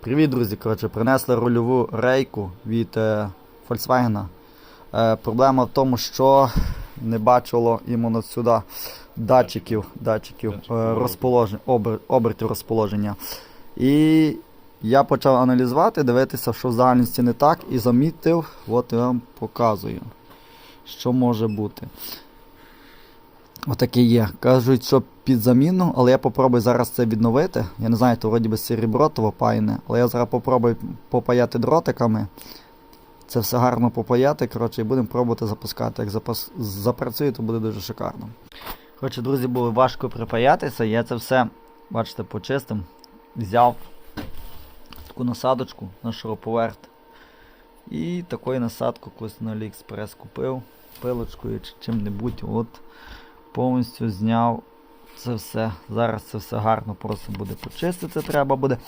Привіт, друзі! Коротше, принесли рульову рейку від е, Volkswagen. Е, проблема в тому, що не бачило іменно сюди датчиків, датчиків е, розположень, обер, обертів розположення. І я почав аналізувати, дивитися, що в загальності не так, і замітив, от я вам показую, що може бути. Отаке є. Кажуть, що під заміну, але я попробую зараз це відновити. Я не знаю, то вроді би серебротово пайне, але я зараз попробую попаяти дротиками. Це все гарно попаяти, коротше, і будемо пробувати запускати. Як запас... запрацює, то буде дуже шикарно. Коротше, друзі, було важко припаятися. Я це все, бачите, почистив. Взяв таку насадочку на шуруповерт. І такою насадку колись на AliExpress купив пилочкою чи чим-небудь. От повністю зняв це все. Зараз це все гарно просто буде почистити, треба буде.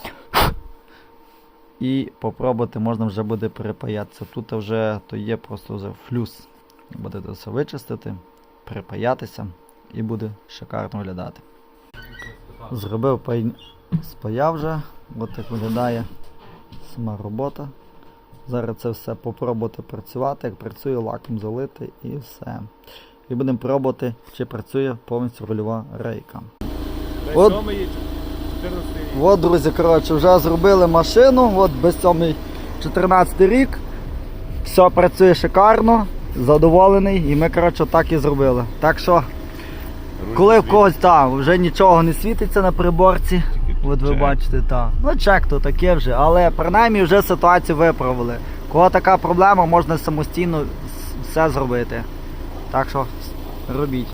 І попробувати можна вже буде перепаятися. Тут вже то є просто вже флюс. Буде це все вичистити, перепаятися і буде шикарно виглядати. Зробив пай... спаяв вже, от як виглядає сама робота. Зараз це все попробувати працювати, як працює, лаком залити і все. І будемо пробувати, чи працює повністю рульова рейка. От- От... 14 рік. От, друзі, коротше, вже зробили машину, от без сьомий 14 рік. Все працює шикарно, задоволений, і ми, коротше, так і зробили. Так що, коли в когось там вже нічого не світиться на приборці, от ви бачите, так. Ну чек то таке вже, але принаймні вже ситуацію виправили. Кого така проблема, можна самостійно все зробити. Так що робіть.